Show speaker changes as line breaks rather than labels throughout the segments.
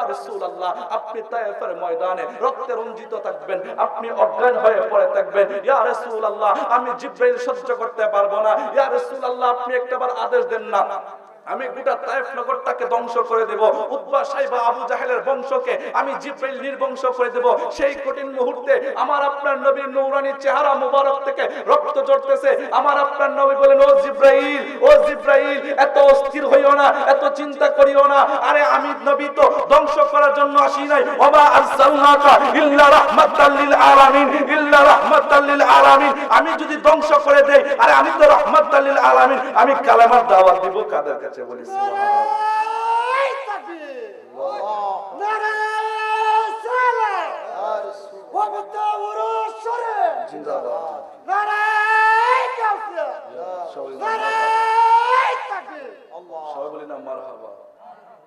ইয়া রাসূলুল্লাহ, আপনি তায়েফের ময়দানে রক্তে রঞ্জিত থাকবেন, আপনি অজ্ঞান হয়ে পড়ে থাকবেন। ইয়া রাসূলুল্লাহ, আমি জিব্রাইল সহ্য করতে পারব না। ইয়া রাসূলুল্লাহ, আপনি একটাবার আদেশ দেন না। আমি গোটা তায়েফ নগরটাকে ধ্বংস করে দেব। উতবা সাইবা আবু জাহেলের বংশকে আমি জিব্রাইল নির্বংশ করে দেব। সেই কঠিন মুহূর্তে আমার আপনার নবীর নূরানী চেহারা মুবারক থেকে রক্ত ঝরতেছে। আমার আপনার নবী বলেন, ও জিব্রাইল ও জিব্রাইল, এত অস্থির হইও না, এত চিন্তা করিও না। আরে আমি নবী তো ধ্বংস করার জন্য আসি নাই। ওমা আরসালনাকা ইল্লা রাহমাতাল লিল আলামিন, ইল্লা রাহমাতাল লিল আলামিন। আমি যদি ধ্বংস করে দেই, আরে আমি তো রাহমাতাল লিল আলামিন। আমি কালেমার দাওয়াত দিব কাদের কাছে? বলি সুবহানাল্লাহ জিন্দাবাদ সবাই বলি না মারহাবা।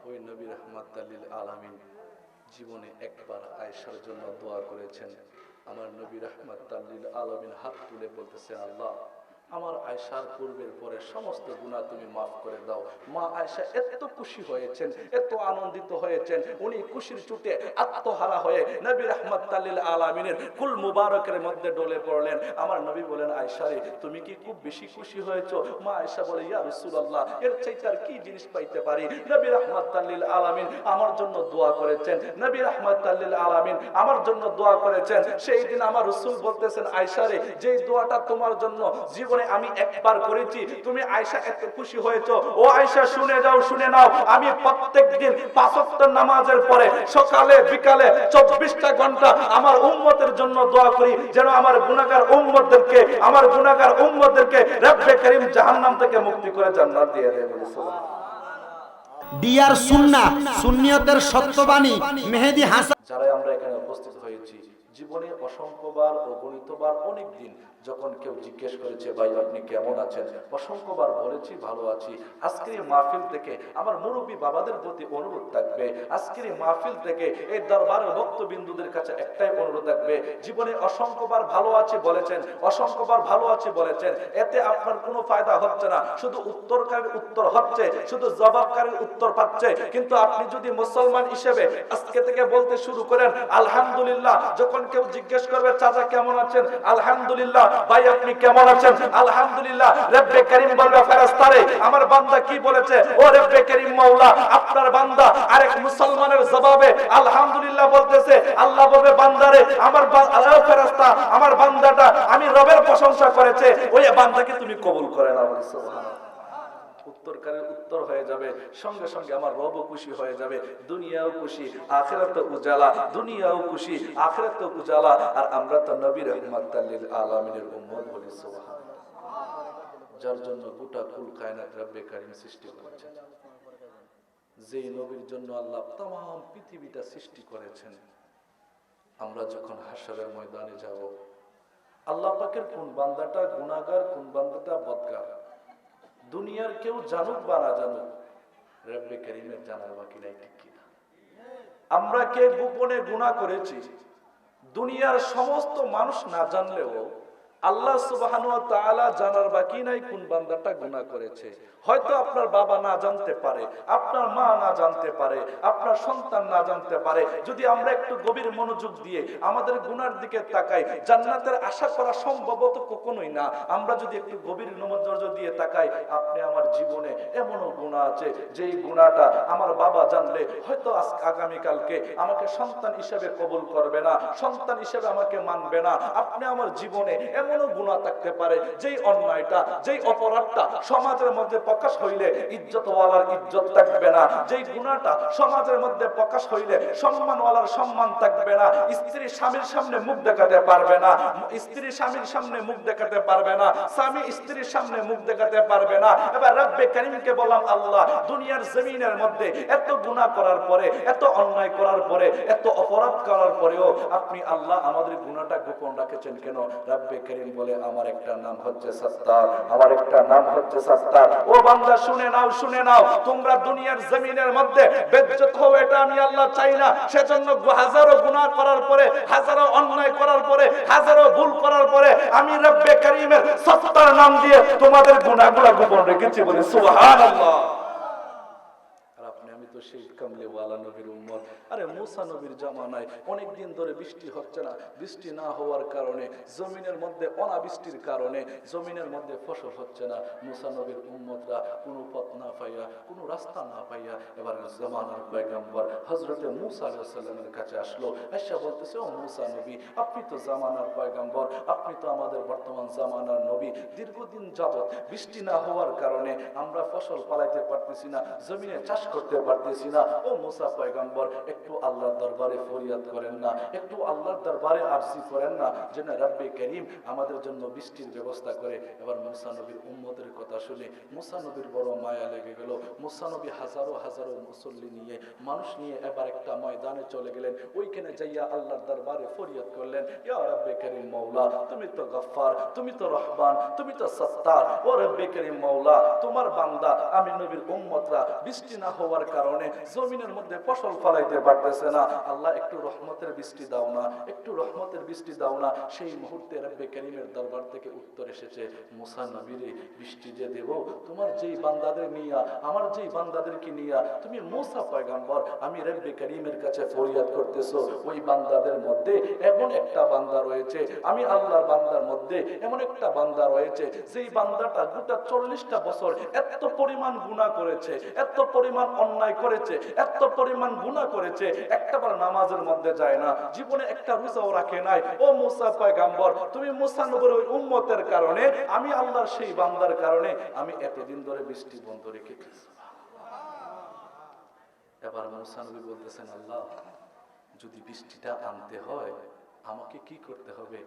ওই নবী রহমাতাল্লিল আলামিন জীবনে একবার আয়েশার জন্য দোয়া করেছেন। আমার নবী রহমাতাল্লিল আলামিন হাত তুলে বলতেছে আল্লাহ আমার আয়সার পূর্বের পরে সমস্ত গুণা তুমি মাফ করে দাও। মা আয়সা এত খুশি হয়েছেন, এত আনন্দিত হয়েছেন, উনি খুশির চুটে আত্মহারা হয়ে নবী রহমাতাল্লিল আলামিনের কুল মুবারকের মধ্যে ডলে পড়লেন। আমার নবী বলেন, আয়সা রে, তুমি কি খুব বেশি খুশি হয়েছো? মা আয়সা বলে, ইয়া রাসূলুল্লাহ, এর চাইতে আর কি জিনিস পাইতে পারি? নবী রহমাতাল্লিল আলামিন আমার জন্য দোয়া করেছেন। নবী রহমাতাল্লিল আলামিন আমার জন্য দোয়া করেছেন। সেই দিন আমার রাসূল বলতেছেন, আয়সা রে, যেই দোয়াটা তোমার জন্য জীবনে আমি একবার করেছি। তুমি আয়সা এত খুশি হয়েছো। ও আয়সা শুনে যাও শুনে নাও। আমি প্রত্যেক দিন পাঁচ নামাজের পরে সকালে বিকালে চব্বিশটা ঘণ্টা আমার উম্মতের জন্য দোয়া করি যেন আমার গুনাহগার উম্মতদেরকে আমার গুনাহগার উম্মতদেরকে রব্বে করিম জাহান্নাম থেকে মুক্তি করে জান্নাত দিয়ে দেয়
ডিয়ার সুন্না সুন্নিয়তের সত্যবাণী মেহেদি হাসান।
যারাই আমরা এখানে উপস্থিত হয়েছি জীবনে অসংখ্যবার ও গণিতবার অনেক দিন যখন কেউ জিজ্ঞেস করেছে, ভাই, আপনি কেমন আছেন? অসংখ্যবার বলেছি, ভালো আছি। আজকের এই মাহফিল থেকে আমার মুরব্বী বাবাদের প্রতি অনুরোধ থাকবে। আজকের এই মাহফিল থেকে এই দরবারের ভক্তবিন্দুদের কাছে একটাই অনুরোধ থাকবে, জীবনে অসংখ্যবার ভালো আছি বলেছেন, অসংখ্যবার ভালো আছি বলেছেন। এতে আপনার কোনো ফায়দা হচ্ছে না। শুধু উত্তরকারীর উত্তর হচ্ছে, শুধু জবাবকারীর উত্তর পাচ্ছে। কিন্তু আপনি যদি মুসলমান হিসেবে আজকে থেকে বলতে শুরু করেন, আলহামদুলিল্লাহ। যখন কেউ জিজ্ঞেস করবে, চাচা কেমন আছেন? আলহামদুলিল্লাহ। ভাই, আপনি কেমন আছেন? আলহামদুলিল্লাহ, রব্বে করিম বলবে, ফেরেশতারে, আমার বান্দা কি বলেছে? ও রব্বে করিম মাওলা, আপনার বান্দা আরেক মুসলমানের জবাবে আলহামদুলিল্লাহ বলতেছে, আল্লাহ বলবে, বান্দারে, আমার আল্লাহ ফেরেশতা, আমার বান্দাটা আমি রবের প্রশংসা করেছে, ওই বান্দাকে তুমি কবুল করে নাও সুবহানাল্লাহ। উত্তরকারের উত্তর হয়ে যাবে, সঙ্গে সঙ্গে আমার রবও খুশি হয়ে যাবে, দুনিয়াও খুশি আখেরাত উজালা, দুনিয়াও খুশি আখেরাত উজালা, আর আমরা তো নবী রহমাতাল্লিল আলামিনের উম্মত বলি যার জন্য গোটা কুল কায়নাত রব্বে কারীম সৃষ্টি করেছেন। যেই নবীর জন্য আল্লাহ তাম পৃথিবীটা সৃষ্টি করেছেন, আমরা যখন হাসরের ময়দানে যাব, আল্লাহ পাকের কোন বান্দাটা গুনাহগার, কোন বান্দাটা বদগার? দুনিয়ার কেউ জানুক বা না জানুক, রব্বে করিমের জানার বাকি নাই কিনা। আমরা কে গোপনে গুণা করেছি? দুনিয়ার সমস্ত মানুষ না জানলেও আল্লাহ সুবহানাহু ওয়া তাআলা জানার বাকি নাই কোন বান্দাটা গুনাহ করেছে। হয়তো আপনার বাবা না জানতে পারে, আপনার মা না জানতে পারে, আপনার সন্তান না জানতে পারে। যদি আমরা একটু গভীর মনোযোগ দিয়ে আমাদের গুনার দিকে তাকাই, জান্নাতের আশা করা সম্ভবত কখনোই না। আমরা যদি একটু গভীর নজর দিয়ে তাকাই, আপনি আমার জীবনে এমনও গুণা আছে, যেই গুণাটা আমার বাবা জানলে, হয়তো আজ- আগামীকালকে আমাকে সন্তান হিসেবে কবুল করবে না, সন্তান হিসেবে আমাকে মানবে না। আপনি আমার জীবনে এমনও গুণা থাকতে পারে, যেই অন্যায়টা, যেই অপরাধটা সমাজের মধ্যে প্রকাশ হইলে ইজ্জতওয়ালার ইজ্জত থাকবে না, যেই গুণাটা সমাজের মধ্যে প্রকাশ হইলে সম্মানওয়ালার সম্মান থাকবে না, স্ত্রী স্বামীর সামনে মুখ দেখাতে পারবে না, স্ত্রী স্বামীর সামনে মুখ দেখাতে পারবে না, স্বামী স্ত্রীর সামনে মুখ দেখাতে পারবে না। এবার রব্বে করিমকে বললাম, আল্লাহ, দুনিয়ার জমিনের মধ্যে এত গুনাহ করার পরে, এত অন্যায় করার পরে, এত অপরাধ করার পরেও আপনি আল্লাহ আমাদের গুনাহটা গোপন রাখেছেন কেন? রব্বে করিম বলে, আমার একটা নাম হচ্ছে সত্তার, আমার একটা নাম হচ্ছে সত্তার। ও বান্দা, শুনে নাও শুনে নাও, তোমরা দুনিয়ার জমিনের মধ্যে বেজ্জত হও, এটা আমি আল্লাহ চাই না। সেজন্য হাজারো গুনাহ করার পরে, হাজারো অন্যায় করার পরে, হাজারো ভুল করার পরে, আমি রব্বে সত্তার নাম দিয়ে তোমাদের গুনাহগুলো গোপন রেখেছি বলে, সুবহানাল্লাহ। সেই নবীর আরে নবীর ধরে বৃষ্টি হচ্ছে না। বৃষ্টি না হওয়ার কারণে, জমিনের মধ্যে অনাবৃষ্টির কারণে জমিনের মধ্যে ফসল হচ্ছে না। নবীর উম্মতরা কোনো পথ না পাইয়া, কোনো রাস্তা না পাইয়া এবার পয়গাম্বর হজরতে কাছে আসলো। বলতেছে, ও নবী, আপনি তো জামানার পয়গাম্বর, আপনি তো আমাদের বর্তমান জামানার নবী। দীর্ঘদিন যাবৎ বৃষ্টি না হওয়ার কারণে আমরা ফসল পালাইতে পারতেছি না, জমিনে চাষ করতে পারতেছি না ও মুসা পয়গাম্বর, একটু আল্লাহর দরবারে ফরিয়াদ করেন না, একটু আল্লাহর দরবারে আরজি করেন না। যেন রাব্বে করিম আমাদের জন্য বৃষ্টির ব্যবস্থা করে। এবার মুসা নবীর উম্মতের কথা শুনে মুসা নবীর বড় মায়া লেগে গেল। মুসা নবী হাজারো হাজারো মুসল্লি নিয়ে, মানুষ নিয়ে এবার একটা ময়দানে চলে গেলেন। ওইখানে যাইয়া আল্লাহর দরবারে ফরিয়াদ করলেন, ইয়া রাব্বে করিম মৌলা তুমি তো গফফার, তুমি তো রহমান, তুমি তো সত্তার। ও রব্বে করিম মৌলা তোমার বান্দা, আমি নবীর উম্মতরা। বৃষ্টি না হওয়ার কারণে জমিনের মধ্যে ফসল ফলাইতে পারতেছে না। আল্লাহ, একটু রহমতের বৃষ্টি দাও না, একটু রহমতের বৃষ্টি দাও না। সেই মুহূর্তে রব্বে করিমের দরবার থেকে উত্তর এসেছে, মুসা নবীরে, বৃষ্টি যে দেব, তোমার যেই বান্দাদের নিয়া, আমার যেই বান্দাদেরকে নিয়া, তুমি মুসা পয়গাম্বর, আমি রব্বে করিমের কাছে ফরিয়াদ করতেছো। ওই বান্দাদের মধ্যে এমন একটা বান্দা রয়েছে, আমি আল্লাহর বান্দার মধ্যে এমন একটা বান্দা রয়েছে, যেই বান্দাটা গোটা চল্লিশটা বছর এত পরিমাণ গুণা করেছে, এত পরিমাণ অন্যায় করেছে, এত পরিমাণ গুণা করেছে একটাবার নামাজের মধ্যে যায় না, জীবনে একটা রোজাও রাখে নাই। ও মুসা পয়গাম্বর, তুমি মুসা নবর ওই উম্মতের কারণে, আমি আল্লাহর সেই বান্দার কারণে, আমি এতদিন ধরে বৃষ্টি বন্ধ রেখেছি এবার মুসা নবী বলতেছেন, আল্লাহ, যদি বৃষ্টিটা আনতে হয়, আমাকে কি করতে হবে?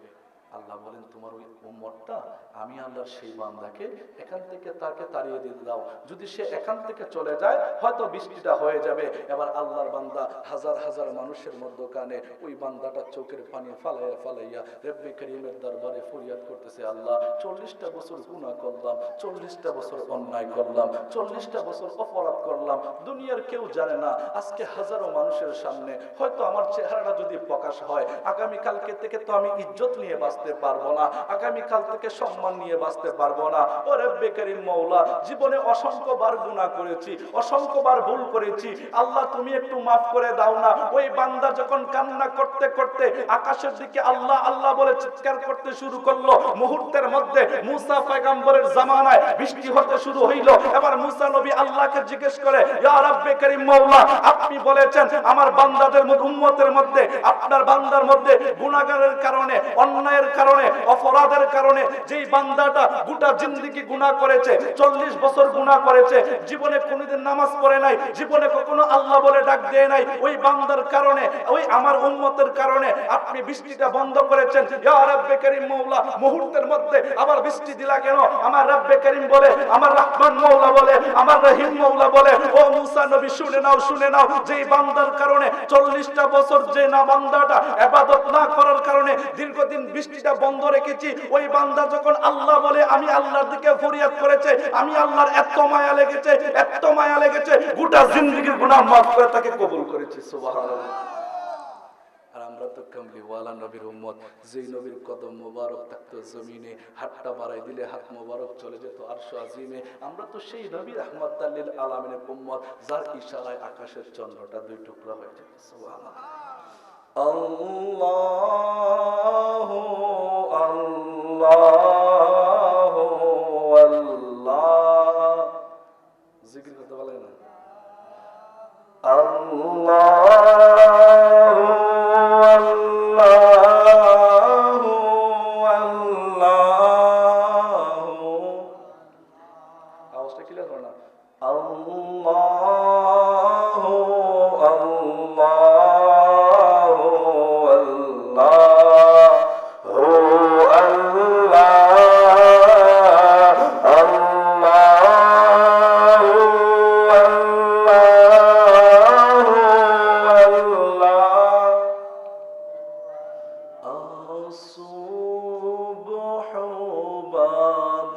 আল্লাহ বলেন, তোমার ওই উম্মতটা, আমি আল্লাহর সেই বান্দাকে এখান থেকে তাকে তাড়িয়ে দিতে দাও। যদি সে এখান থেকে চলে যায়, হয়তো বৃষ্টিটা হয়ে যাবে। এবার আল্লাহর বান্দা হাজার হাজার মানুষের মধ্যখানে ওই বান্দাটা চোখের পানি ফালাইয়া ফালাইয়া রেব্বে করিমের দরবারে ফরিয়াদ করতেছে, আল্লাহ, চল্লিশটা বছর গুণা করলাম, চল্লিশটা বছর অন্যায় করলাম, চল্লিশটা বছর অপরাধ করলাম। দুনিয়ার কেউ জানে না, আজকে হাজারো মানুষের সামনে হয়তো আমার চেহারাটা যদি প্রকাশ হয় আগামী কালকে থেকে তো আমি ইজ্জত নিয়ে বাঁচতে পারব না। আগামী কাল থেকে সম্মান নিয়ে বাঁচতে পারব না। ও রেব্বে করিম মৌলা জীবনে অসংখ্য বার গুণা করেছি অসংখ্য বার ভুল করেছি। আল্লাহ, তুমি একটু মাফ করে দাও না। ওই বান্দা যখন কান্না করতে করতে আকাশের দিকে আল্লাহ আল্লাহ বলে চিৎকার করতে শুরু করল, মুহূর্তের মধ্যে মুসা পয়গাম্বরের জামানায় বৃষ্টি হতে শুরু হইল। এবার মুসা নবী আল্লাহকে জিজ্ঞেস করে, ইয়া করিম মাওলা, আপনি বলেছেন আমার বান্দাদের উম্মতের মধ্যে, আপনার বান্দার মধ্যে গুনাহগারের কারণে অন্যায়ের কারণে, অপরাধের কারণে যেই বান্দাটা গোটা জিন্দেগি গুনাহ করেছে 40 বছর গুনাহ করেছে, জীবনে কোনোদিন নামাজ পড়ে নাই, জীবনে কখনো আল্লাহ বলে ডাক দেয় নাই, ওই বান্দার কারণে, ওই আমার উম্মতের কারণে আপনি বৃষ্টিটা বন্ধ করেছেন। মাওলা মুহূর্তের মধ্যে আবার বৃষ্টি দিলা কেন? আমার রাব্বে করিম বলে, আমার রহমান মাওলা বলে, আমার রহিম মাওলা বলে, ও মুসা নবী শুনে নাও শুনে নাও, যেই বান্দার কারণে 40টা বছর যে না বান্দাটা ইবাদত না করার কারণে দীর্ঘদিন বৃষ্টিটা বন্ধ রেখেছি। ওই বান্দা যখন আল্লাহ বলে, আমি আল্লাহর দিকে ফরিয়াদ করেছে, আমি আল্লাহর এত মায়া লেগেছে, এত মায়া লেগেছে, গোটা জিন্দেগির গুনাহ মাফ করে তাকে কবুল করেছি। আকাশের চন্দ্রটা দুই টুকরা হয়ে আল্লাহ أصبح بعض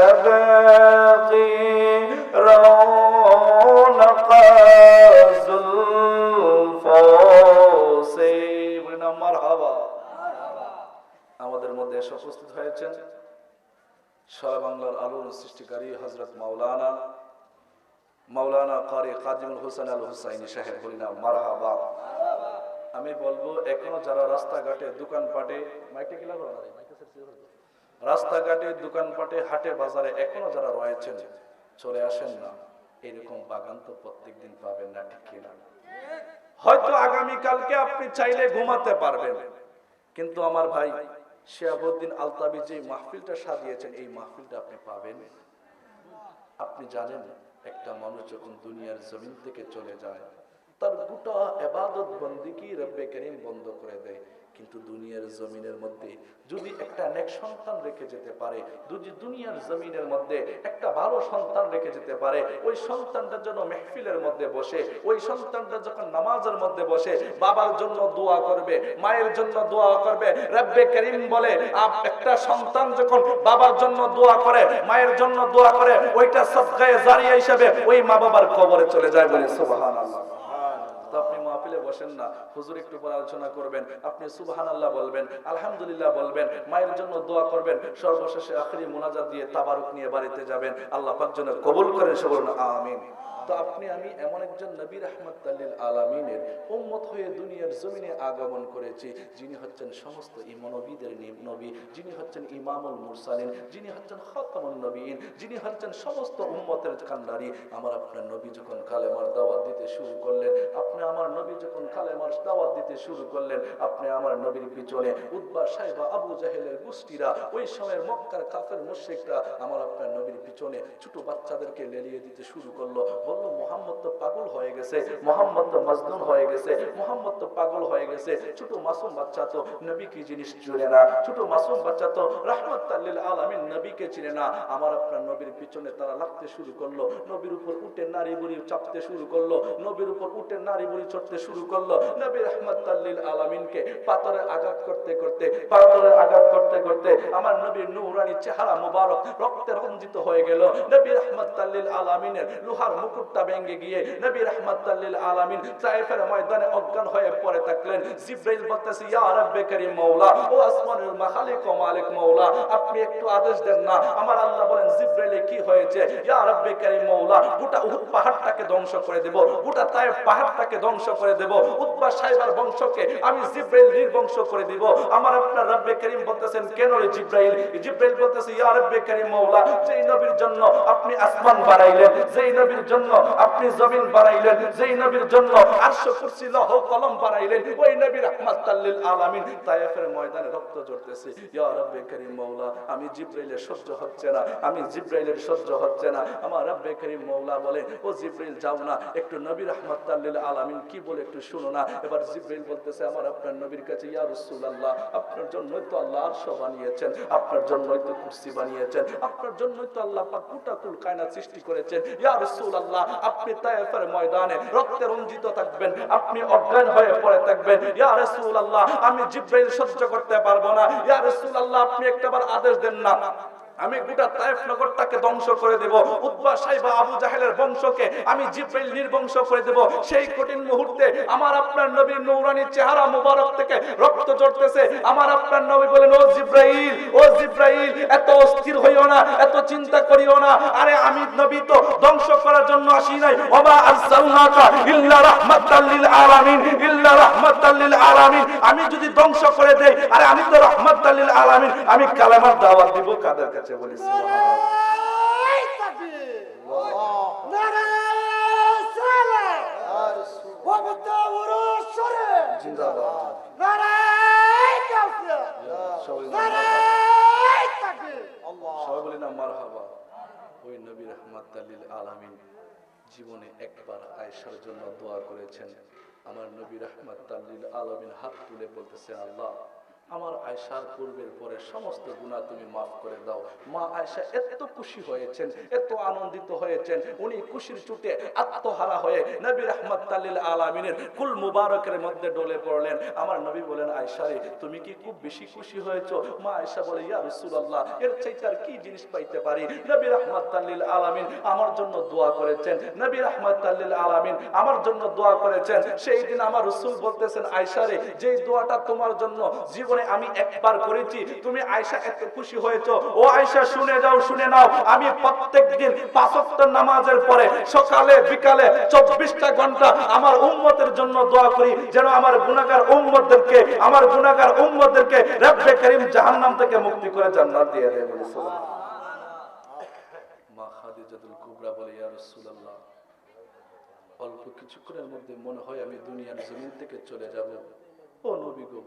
كباقي رونق زلفوس مرحبا. আমাদের মধ্যে এসে উপস্থিত হয়েছেন সারা বাংলার আলোর সৃষ্টিকারী হজরত মাওলানা মাওলানা কারি কাজিমুল হোসেন আল হুসাইনি সাহেব বলিনা মারহাবা। আমি বলব, এখনও যারা রাস্তাঘাটে, দোকানপাটে, মাইকে কি লাগল? না মাইকে রাস্তাঘাটে, দোকানপাটে, হাটে, বাজারে এখনও যারা রয়েছেন, চলে আসেন না। এরকম বাগান তো প্রত্যেকদিন পাবেন না, ঠিক কিনা হয়তো আগামী কালকে আপনি চাইলে ঘুমাতে পারবেন। কিন্তু আমার ভাই শিয়াবুদ্দিন আলতাবি যে মাহফিলটা সাজিয়েছেন, এই মাহফিলটা আপনি পাবেন। আপনি জানেন, একটা মানুষ যখন দুনিয়ার জমিন থেকে চলে যায়, তার গোটা এবাদত বন্দিকি রব্বে করিম বন্ধ করে দেয়। কিন্তু দুনিয়ার জমিনের মধ্যে যদি একটা নেক সন্তান রেখে যেতে পারে, যদি দুনিয়ার জমিনের মধ্যে একটা ভালো সন্তান রেখে যেতে পারে, ওই সন্তানটা যেন মেহফিলের মধ্যে বসে, ওই সন্তানটা যখন নামাজের মধ্যে বসে, বাবার জন্য দোয়া করবে, মায়ের জন্য দোয়া করবে, রব্বে করিম বলে একটা সন্তান যখন বাবার জন্য দোয়া করে, মায়ের জন্য দোয়া করে, ওইটা সদকায়ে জারিয়া হিসাবে ওই মা বাবার কবরে চলে যায় বলে সুবহানাল্লাহ। মাহফিলে বসেন না। হুজুর একটু পর আলোচনা করবেন। আপনি সুবহান আল্লাহ বলবেন, আলহামদুলিল্লাহ বলবেন, মায়ের জন্য দোয়া করবেন, সর্বশেষে আখরি মোনাজাত দিয়ে তাবারুক নিয়ে বাড়িতে যাবেন। আল্লাহ পাক যেন কবুল করেন সে বলুন আমিন। তো আপনি, আমি এমন একজন নবী রহমত আলামিনের উম্মত হয়ে দুনিয়ার জমিনে আগমন করেছি, যিনি হচ্ছেন সমস্ত ইমানবীদের নবী, যিনি হচ্ছেন ইমামুল মুরসালিন, যিনি হচ্ছেন খতামুল নবীন, যিনি হচ্ছেন সমস্ত উম্মতের কান্ডারি। আমার আপনার নবী যখন কালেমার দাওয়াত দিতে শুরু করলেন, আপনি আমার নবী যখন কালেমার দাওয়াত দিতে শুরু করলেন, আপনি আমার নবীর পিছনে উদ্বা সাহেবা আবু জাহেলের গোষ্ঠীরা, ওই সময়ের মক্কার কাফের মুশরিকরা আমার আপনার নবীর পিছনে ছোট বাচ্চাদেরকে লেলিয়ে দিতে শুরু করল। বলল, মোহাম্মদ তো পাগল হয়ে গেছে, মোহাম্মদ তো মজনুন হয়ে গেছে, মোহাম্মদ তো পাগল হয়ে গেছে, ছোট মাসুম বাচ্চা তো নবী কি জিনিস চিনে না, ছোট মাসুম বাচ্চা তো রহমত তাল্লিল আলামিন নবীকে চিনে না। আমার আপনার নবীর পিছনে তারা লাগতে শুরু করল, নবীর উপর উঠে নারী বুড়ি চাপতে শুরু করল, নবীর উপর উঠে নারী বুড়ি চড়তে শুরু করল, নবী রহমত তাল্লিল আলামিনকে পাথরে আঘাত করতে করতে, পাথরে আঘাত করতে করতে আমার নবীর নূরানি চেহারা মুবারক রক্তে রঞ্জিত হয়ে গেল। নবী রহমত তাল্লিল আলামিনের লোহার মুকুটটা ভেঙে গিয়ে নবী রহমত তাল্লিল আলামিন তায়েফের ময়দানে অজ্ঞান হয়ে পড়ে থাকলেন। জিব্রাইল বলতেছে, ইয়া রাব্বে করিম মাওলা, ও আসমানের মালিক ও মালিক মাওলা, আপনি একটু আদেশ দেন না। আমার আল্লাহ বলেন, জিব্রাইলে কি হয়েছে? ইয়া রাব্বে করিম মাওলা, গোটা উহুদ পাহাড়টাকে ধ্বংস করে দেব, গোটা পাহাড়টাকে ধ্বংস করে দেব, উতবা সাহেবের বংশকে আমি জিব্রাইল নির্বংশ করে দিব। আমার আপনার রব্বে করিম বলতেছেন, কেন রে জিব্রাইল? জিব্রাইল বলতেছে, ইয়া রব্বে করিম মাওলা, যেই নবীর জন্য আপনি আসমান বাড়াইলেন, যেই নবীর জন্য আপনি জমিন বাড়াইলেন যেই নবীর জন্য আরশ কুরসি, লৌহ কলম বাড়াইলেন ওই নবী রাহমাতাল লিল আলামিন তায়েফের ময়দানে রক্ত ঝরতেছে। ইয়া রব্বে করিম মাওলা, আমি জিব্রাইলের সহ্য হচ্ছে না, আমি জিব্রাইলের সহ্য হচ্ছে না। আমার রব্বে করিম মাওলা বলে, ও জিব্রাইল যাও না, একটু নবী রাহমাতাল লিল আলামিন কি বলে একটু শুনো না। এবার জিব্রাইল বলতেছে, আমার আপনার নবীর কাছে, ইয়া রাসূলুল্লাহ, আপনার জন্যই তো আল্লাহ আরশ বানিয়েছেন, আপনার জন্যই তো কুরসি বানিয়েছেন, আপনার জন্যই তো আল্লাহ পাক গোটা কুল কায়নাত সৃষ্টি করেছেন। ইয়া রাসূলুল্লাহ আপনি তায়েফের ময়দানে রক্তে রঞ্জিত থাকবেন, আপনি অজ্ঞান হয়ে পড়ে থাকবেন। ইয়া রাসূলুল্লাহ, আমি জিব্রাইল সহ্য করতে পারব না। ইয়া রাসূলুল্লাহ, আপনি একটাবার আদেশ দেন না। আমি গোটা তায়েফ নগরটাকে ধ্বংস করে দেব। উতবা সাইবা আবু জাহেলের বংশকে আমি জিব্রাইল নির্বংশ করে দেব। সেই কঠিন মুহূর্তে আমার আপনার নবীর নৌরানি চেহারা মুবারক থেকে রক্ত ঝরতেছে। আমার আপনার নবী বলেন, ও জিব্রাইল ও জিব্রাইল, এত অস্থির হইও না, এত চিন্তা করিও না। আরে আমি নবী তো ধ্বংস করার জন্য আসি নাই। ওমা আরসালনাকা ইল্লা রাহমাতাল লিল আলামিন, ইল্লা রাহমাতাল লিল আলামিন। আমি যদি ধ্বংস করে দেই, আরে আমি তো রাহমাতাল লিল আলামিন। আমি কালামার দাওয়াত দিব কাদের কাছে? বলি সুবহানাল্লাহ জিন্দাবাদ। সবাই বলি না ওই নবী আলামিন জীবনে একবার আয়েশার জন্য দোয়া করেছেন। আমার নবী রহমাতাল্লিল আলামিন হাত তুলে বলতেছে আল্লাহ আমার আয়সার পূর্বের পরে সমস্ত গুণা তুমি মাফ করে দাও। মা আয়সা এত খুশি হয়েছেন, এত আনন্দিত হয়েছেন, উনি খুশির চুটে আত্মহারা হয়ে নবী রহমাতাল্লিল আলামিনের কুল মুবারকের মধ্যে ডলে পড়লেন। আমার নবী বলেন আয়সারে তুমি কি খুব বেশি খুশি হয়েছো? মা আয়সা বলে, ইয়া রাসূলুল্লাহ, এর চাইতে আর কি জিনিস পাইতে পারি? নবী রহমাতাল্লিল আলামিন আমার জন্য দোয়া করেছেন। নবী রহমাতাল্লিল আলামিন আমার জন্য দোয়া করেছেন। সেই দিন আমার রাসূল বলতেছেন আয়সারে যেই দোয়াটা তোমার জন্য জীবনে আমি একবার করেছি। তুমি আয়সা এত খুশি হয়েছো। ও আয়সা শুনে যাও, শুনে নাও। আমি প্রত্যেকদিন পাঁচ ওয়াক্ত নামাজের পরে সকালে, বিকালে চব্বিশটা ঘণ্টা আমার উম্মতের জন্য দোয়া করি, যেন আমার গুনাহগার উম্মতদেরকে, আমার গুনাহগার উম্মতদেরকে রব্বে করিম জাহান্নাম থেকে মুক্তি করে জান্নাত দিয়ে দেয় অল্প কিছুক্ষণের মধ্যে মনে হয় আমি দুনিয়ার জমিন থেকে চলে যাব। ও নবী গো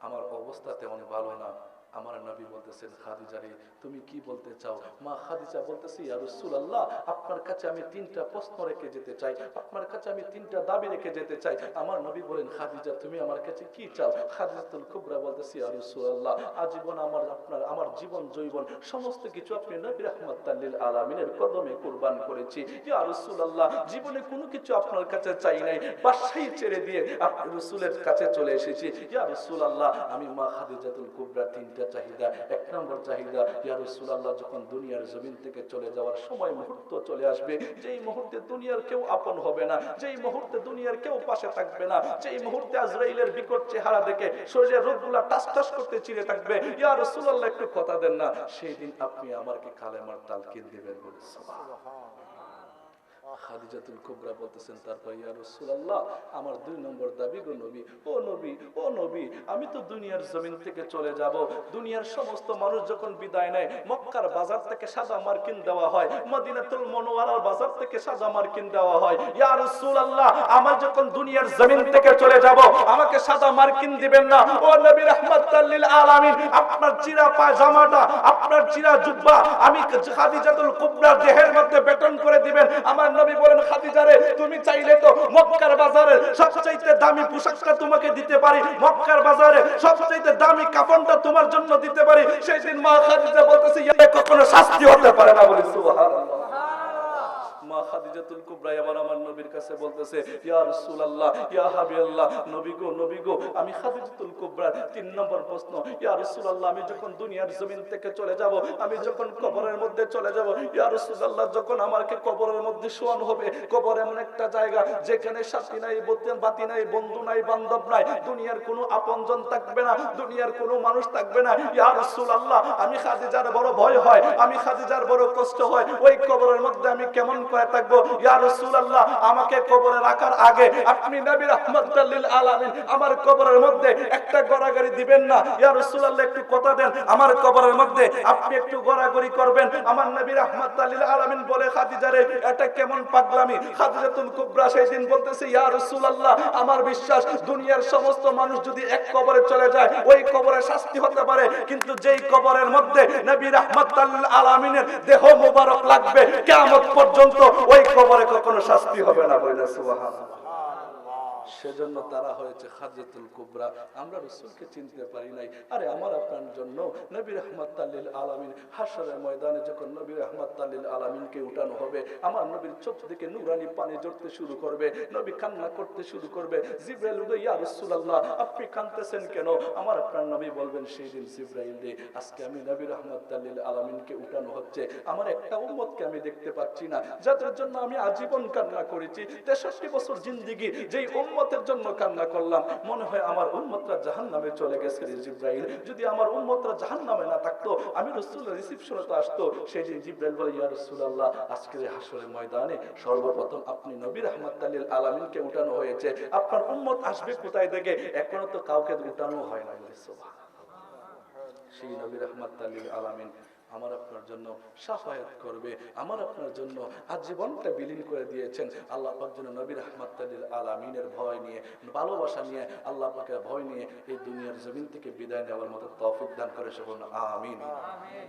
আমার অবস্থা তেমন ভালো না। আমার নবী বলতেছেন খাদিজারে তুমি কি বলতে চাও? মা খাদিজা, বলতেছি, ইয়া রাসূলুল্লাহ, আপনার কাছে আমি তিনটা প্রশ্ন রেখে যেতে চাই, আপনার কাছে আমি তিনটা দাবি রেখে যেতে চাই। আমার নবী বলেন, খাদিজা, তুমি আমার কাছে কি চাও? খাদিজাতুল কুবরা, বলতেছি, ইয়া রাসূলুল্লাহ, আজীবন আমার, আপনার, আমার জীবন জৈবন, সমস্ত কিছু আপনি নবী রাহমাতাল্লিল আলামিনের কদমে কুরবান করেছি। ইয়া রাসূলুল্লাহ, জীবনে কোনো কিছু আপনার কাছে চাই নাই বাসাই ছেড়ে দিয়ে আপনি রাসূলের কাছে চলে এসেছি। ইয়া রাসূলুল্লাহ, আমি মা খাদিজাতুল কুবরা তিনটা চাহিদা এক নম্বর চাহিদা, ইয়া রাসূলুল্লাহ, যখন দুনিয়ার জমিন থেকে চলে যাওয়ার সময় মুহূর্ত চলে আসবে, যেই মুহূর্তে দুনিয়ার কেউ আপন হবে না, যেই মুহূর্তে দুনিয়ার কেউ পাশে থাকবে না, যেই মুহূর্তে আজরাইলের বিকট চেহারা দেখে শরীরের রোগগুলা টাস টাস করতে চিরে থাকবে, ইয়া রাসূলুল্লাহ, একটু কথা দেন না, সেই দিন আপনি আমাকে কালেমার তালকিন দিবেন বলে খাদিজাতুল কুবরা বলতেছেন, তারপর, ইয়া রাসূলুল্লাহ, আমার দুই নম্বর দাবি গো নবী, ও নবী ও নবী, আমি তো দুনিয়ার জমিন থেকে চলে যাব। দুনিয়ার সমস্ত মানুষ যখন বিদায় নেয়, মক্কার বাজার থেকে সাদা মার্কিন দেওয়া হয়, মদিনাতুল মনোয়ারার বাজার থেকে সাদা মার্কিন দেওয়া হয়। ইয়া রাসূলুল্লাহ, আমার যখন দুনিয়ার জমিন থেকে চলে যাব, আমাকে সাদা মার্কিন দিবেন না। ও নবী রাহমাতাল লিল আলামিন, আপনার চিরা পায়জামাটা, আপনার চিরা জুব্বা, আমি খাদিজাতুল কুবরার দেহের মধ্যে বেটন করে দিবেন। আমার নবী বলেন, খাদিজারে, তুমি চাইলে তো মক্কার বাজারে সবচাইতে দামি পোশাকটা তোমাকে দিতে পারি। মক্কার বাজারে সবচাইতে দামি কাফনটা তোমার জন্য দিতে পারি। সেই দিন মা খাদিজা বলতেছে কখনো শাস্তি হতে পারে না বলি, সুবহানাল্লাহ। খাদিজাতুল কুবরা এবার আমার নবীর কাছে বলতেছে, ইয়া রাসূলুল্লাহ, ইয়া হাবিবাল্লাহ, নবী গো নবী গো, আমি খাদিজাতুল তিন নম্বর প্রশ্ন, ইয়া রাসূলুল্লাহ, আমি যখন দুনিয়ার জমিন থেকে চলে যাব, আমি যখন কবরের মধ্যে চলে যাব, ইয়া রাসূলুল্লাহ, যখন আমাকে কবরের মধ্যে হবে, কবর এমন একটা জায়গা যেখানে সাথী নাই বাতি নাই, বন্ধু নাই, বান্ধব নাই, দুনিয়ার কোনো আপনজন থাকবে না, দুনিয়ার কোনো মানুষ থাকবে না, ইয়া রাসূলুল্লাহ, আমি খাদিজার বড় ভয় হয়, আমি খাদিজার বড় কষ্ট হয়, ওই কবরের মধ্যে আমি কেমন করে থাকব? রাসূলুল্লাহ, আমাকে কবরে রাখার আগে আপনি নবী লিল আলামিন আমার কবরের মধ্যে একটা গড়াগড়ি দিবেন না। ইয়া রাসূলুল্লাহ, একটু কথা দেন। আমার কবরের মধ্যে আপনি একটু গড়াগড়ি করবেন। আমার নবী রাহমাতুল লিল আলামিন বলে খাদিজারে এটা কেমন পাগলামি? খাদিজাতুল কুবরা সেই দিন বলতেছে আমার বিশ্বাস, দুনিয়ার সমস্ত মানুষ যদি এক কবরে চলে যায়, ওই কবরে শাস্তি হতে পারে। কিন্তু যেই কবরের মধ্যে নবী রাহমাতুল আলামিনের দেহ মোবারক লাগবে, কিয়ামত পর্যন্ত ওই কবরে কখনো শাস্তি হবে না বলে সুবহানাল্লাহ। সেজন্য তারা হয়েছে খাজাতুল কুবরা। আমরা রসুলকে চিনতে পারি নাই। আরে আমার আপনার জন্য নবী রহমত তাল্লিল আলামিন হাসরের ময়দানে যখন নবী রহমত তাল্লিল আলামিনকে উঠানো হবে, আমার নবীর চোখ থেকে নুরানি পানি জড়তে শুরু করবে, নবী কান্না করতে শুরু করবে, জিব্রাইল উদে ইয়া রাসূলুল্লাহ, আপনি কাঁদতেছেন কেন? আমার আপনার নবী বলবেন সেই দিন জিব্রাইল রে, আজকে আমি নবী রহমত তাল্লিল আলামিনকে উঠানো হচ্ছে। আমার একটা উম্মতকে আমি দেখতে পাচ্ছি না, যাদের জন্য আমি আজীবন কান্না করেছি। তেষট্টি বছর জিন্দিগি, যেই উম্মতের জন্য কান্না করলাম। মনে হয় আমার উম্মতরা জাহান নামে চলে গেছে জিব্রাইল। যদি আমার উম্মতরা জাহান নামে না থাকতো, আমি রসুল রিসিপশনে তো আসতো। সেই দিন জিব্রাইল বলে, ইয়া রসুলাল্লাহ, আজকের এই হাসরের ময়দানে সর্বপ্রথম আপনি নবীর রহমত তাল্লিল আলামিনকে উঠানো হয়েছে। আপনার উম্মত আসবে কোথায় থেকে? এখনও তো কাউকে উঠানো হয় না। সেই নবীর আহমদ তাল্লিল আলামিন আমার আপনার জন্য সাফায়াত করবে আমার আপনার জন্য আজীবনটা বিলীন করে দিয়েছেন। আল্লাহ পাক যেন নবী রহমত তাল্লিল আলামিনের ভয় নিয়ে ভালোবাসা নিয়ে আল্লাহ পাকের ভয় নিয়ে এই দুনিয়ার জমিন থেকে বিদায় নেওয়ার মতো তৌফিক দান করে সে বলুন আমিন।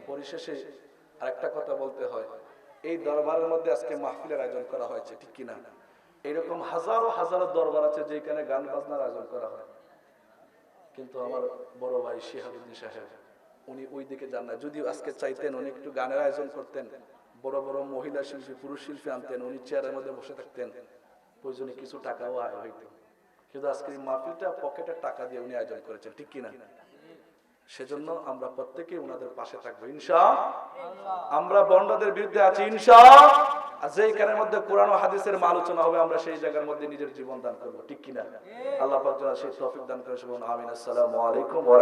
পরিশেষে আরেকটা কথা বলতে হয় এই দরবারের মধ্যে আজকে মাহফিলের আয়োজন করা হয়েছে ঠিক কিনা? এরকম হাজারো হাজারো দরবার আছে যেখানে গান বাজনার আয়োজন করা হয়। কিন্তু আমার বড় ভাই শিহাবুদ্দিন সাহেব উনি ওই দিকে যান না। যদিও আজকে চাইতেন উনি একটু গানের আয়োজন করতেন, বড় বড় মহিলা শিল্পী, পুরুষ শিল্পী আনতেন, উনি চেয়ারের মধ্যে বসে থাকতেন। প্রয়োজনে কিছু টাকাও আয় হইতো। কিন্তু আজকে এই মাহফিলটা পকেটের টাকা দিয়ে উনি আয়োজন করেছেন, ঠিক কিনা? সেজন্য আমরা প্রত্যেকে ওনাদের পাশে থাকব, ইনশা আমরা বন্ডাদের বিরুদ্ধে আছি, ইনশা আর যেই কারের মধ্যে কোরআন হাদিসের আলোচনা হবে, আমরা সেই জায়গার মধ্যে নিজের জীবন দান করব, ঠিক কিনা? আল্লাহ সেই তৌফিক দান করে সবাই আমিন। আসসালামু আলাইকুম ওয়া